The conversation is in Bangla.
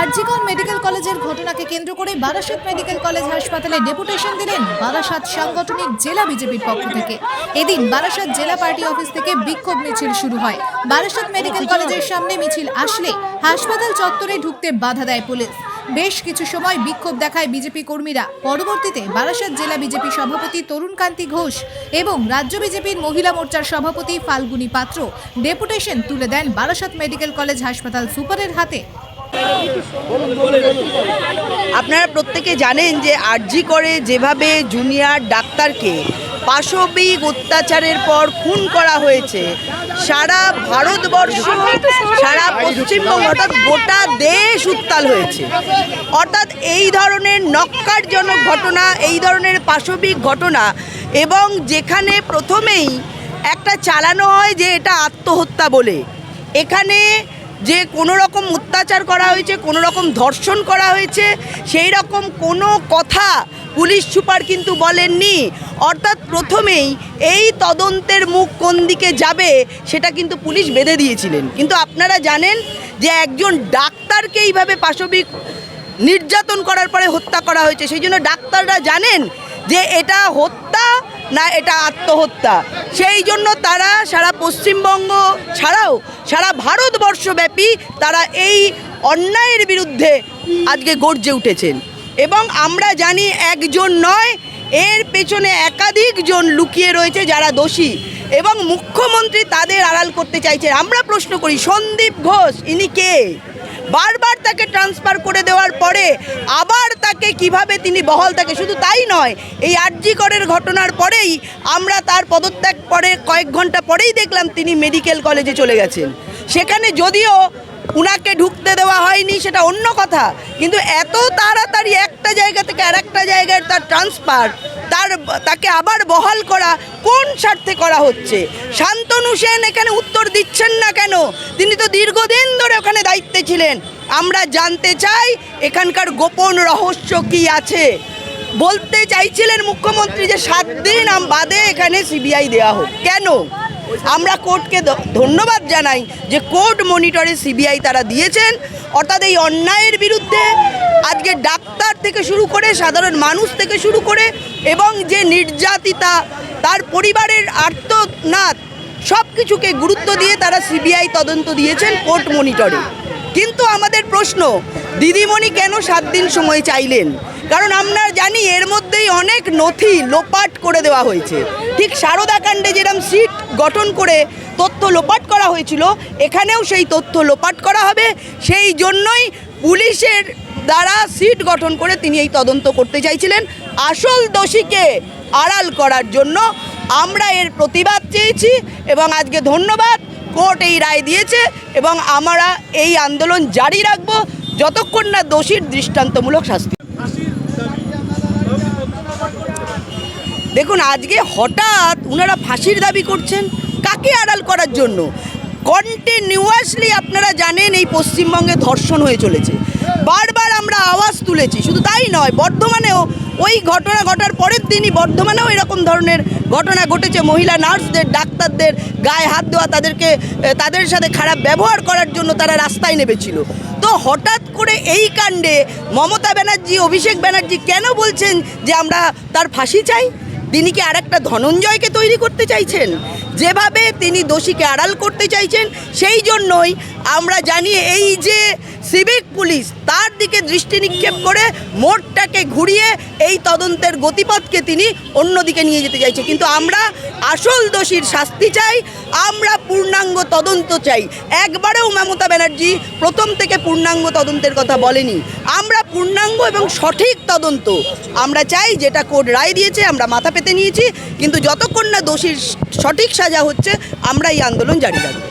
আরজিকর মেডিকেল কলেজের ঘটনাকে কেন্দ্র করে বারাসাত মেডিকেল কলেজ হাসপাতালে ডেপুটেশন দিলেন বারাসাত সাংগঠনিক জেলা বিজেপির পক্ষ থেকে। এদিন বারাসাত জেলা পার্টি অফিস থেকে বিক্ষোভ মিছিল শুরু হয়। বারাসাত মেডিকেল কলেজের সামনে মিছিল আসলে হাসপাতাল চত্বরে ঢুকতে বাধা দেয় পুলিশ। বেশ কিছু সময় বিক্ষোভ দেখায় বিজেপি কর্মীরা। পরবর্তীতে বারাসাত জেলা বিজেপি সভাপতি তরুণ কান্তি ঘোষ এবং রাজ্য বিজেপির মহিলা মোর্চার সভাপতি ফাল্গুনী পাত্র ডেপুটেশন তুলে দেন বারাসাত মেডিকেল কলেজ হাসপাতাল সুপারের হাতে। আপনারা প্রত্যেকে জানেন যে আরজি করে যেভাবে জুনিয়র ডাক্তারকে পাশবিক অত্যাচারের পর খুন করা হয়েছে, সারা ভারতবর্ষ, সারা পশ্চিমবঙ্গ, অর্থাৎ গোটা দেশ উত্তাল হয়েছে। অর্থাৎ এই ধরনের নক্কারজনক ঘটনা, এই ধরনের পাশবিক ঘটনা এবং যেখানে প্রথমেই একটা চালানো হয় যে এটা আত্মহত্যা বলে। এখানে যে কোনো রকম অত্যাচার করা হয়েছে, কোনো রকম ধর্ষণ করা হয়েছে, সেই রকম কোনো কথা পুলিশ সুপার কিন্তু বলেননি। অর্থাৎ প্রথমেই এই তদন্তের মুখ কোন দিকে যাবে, সেটা কিন্তু পুলিশ বেঁধে দিয়েছিলেন। কিন্তু আপনারা জানেন যে একজন ডাক্তারকে এইভাবে পাশবিক নির্যাতন করার পরে হত্যা করা হয়েছে, সেই জন্য ডাক্তাররা জানেন যে এটা হত্যা না, এটা আত্মহত্যা। সেই জন্য তারা সারা পশ্চিমবঙ্গ ছাড়াও সারা ভারতবর্ষব্যাপী তারা এই অন্যায়ের বিরুদ্ধে আজকে গর্জে উঠেছেন। এবং আমরা জানি একজন নয়, এর পেছনে একাধিক জন লুকিয়ে রয়েছে যারা দোষী। এবং মুখ্যমন্ত্রী তাদের আড়াল করতে চাইছে আমরা প্রশ্ন করি, সন্দীপ ঘোষ, ইনি কে? বারবার তাকে ট্রান্সফার করে দেওয়ার পরে আবার তাকে কীভাবে তিনি বহাল থাকে, শুধু তাই নয়, এই আরজি করের ঘটনার পরেই আমরা তার পদত্যাগ পরে কয়েক ঘণ্টা পরেই দেখলাম তিনি মেডিকেল কলেজে চলে গেছেন। সেখানে যদিও উনাকে ঢুকতে দেওয়া হয়নি, সেটা অন্য কথা, কিন্তু এত তাড়াতাড়ি একটা জায়গা থেকে আর একটা জায়গায় তার ট্রান্সফার তার তাকে আবার বহাল করা কোন স্বার্থে করা হচ্ছে? শান্তনু সেন এখানে উত্তর দিচ্ছেন না কেন? তিনি তো দীর্ঘদিন ধরে ওখানে দায়িত্বে ছিলেন। আমরা জানতে চাই এখানকার গোপন রহস্য কি আছে। বলতে চাইছিলেন মুখ্যমন্ত্রী যে সাত দিন বাদে এখানে সিবিআই দেওয়া হোক। কেন? আমরা কোর্টকে ধন্যবাদ জানাই যে কোর্ট মনিটরে সিবিআই তারা দিয়েছেন। অর্থাৎ এই অন্যায়ের বিরুদ্ধে আজকে ডাক্তার থেকে শুরু করে সাধারণ মানুষ থেকে শুরু করে এবং যে নির্যাতিতা, তার পরিবারের আর্তনাদ সব কিছুকে গুরুত্ব দিয়ে তারা সিবিআই তদন্ত দিয়েছেন কোর্ট মনিটরে। কিন্তু আমাদের প্রশ্ন, দিদিমণি কেন সাত দিন সময় চাইলেন? কারণ আমরা জানি এর মধ্যেই অনেক নথি লোপাট করে দেওয়া হয়েছে। ঠিক সারদাকাণ্ডে যেরকম সিট গঠন করে তথ্য লোপাট করা হয়েছিল, এখানেও সেই তথ্য লোপাট করা হবে। সেই জন্যই পুলিশের দ্বারা সিট গঠন করে তিনি এই তদন্ত করতে চাইছিলেন। আসল দোষীকে আড়াল করার জন্য আমরা এর প্রতিবাদ চেয়েছি এবং আজকে ধন্যবাদ। কোর্ট এই রায় দিয়েছে এবং আমরা এই আন্দোলন জারি রাখব যতক্ষণ না দোষীর দৃষ্টান্তমূলক শাস্তি। দেখুন, আজকে হঠাৎ ওনারা ফাঁসির দাবি করছেন, কাকে আড়াল করার জন্য? কন্টিনিউয়াসলি আপনারা জানেন এই পশ্চিমবঙ্গে ধর্ষণ হয়ে চলেছে। বারবার আওয়াজ তুলেছি। শুধু তাই নয়, বর্ধমানেও ওই ঘটনা ঘটার পরের দিনই বর্ধমানেও এরকম ধরনের ঘটনা ঘটেছে। মহিলা নার্সদের, ডাক্তারদের গায়ে হাত দেওয়া, তাদেরকে তাদের সাথে খারাপ ব্যবহার করার জন্য তারা রাস্তায় নেমেছিল। তো হঠাৎ করে এই কাণ্ডে মমতা ব্যানার্জি, অভিষেক ব্যানার্জি কেন বলছেন যে আমরা তার ফাঁসি চাই? তিনি কি আর একটা ধনঞ্জয়কে তৈরি করতে চাইছেন? যেভাবে তিনি দোষীকে আড়াল করতে চাইছেন, সেই জন্যই আমরা জানি এই যে সিভিক পুলিশ, তার দিকে দৃষ্টি নিক্ষেপ করে মোড়টাকে ঘুরিয়ে এই তদন্তের গতিপথকে তিনি অন্যদিকে নিয়ে যেতে চাইছে। কিন্তু আমরা আসল দোষীর শাস্তি চাই, আমরা পূর্ণাঙ্গ তদন্ত চাই। একবারেও মমতা ব্যানার্জি প্রথম থেকে পূর্ণাঙ্গ তদন্তের কথা বলেনি। আমরা পূর্ণাঙ্গ এবং সঠিক তদন্ত। আমরা চাই যেটা কোর্ট রায় দিয়েছে, আমরা মাথা পেতে নিয়েছি, কিন্তু যতক্ষণ না দোষীর সঠিক সাজা হচ্ছে আমরা এই আন্দোলন জারি রাখব।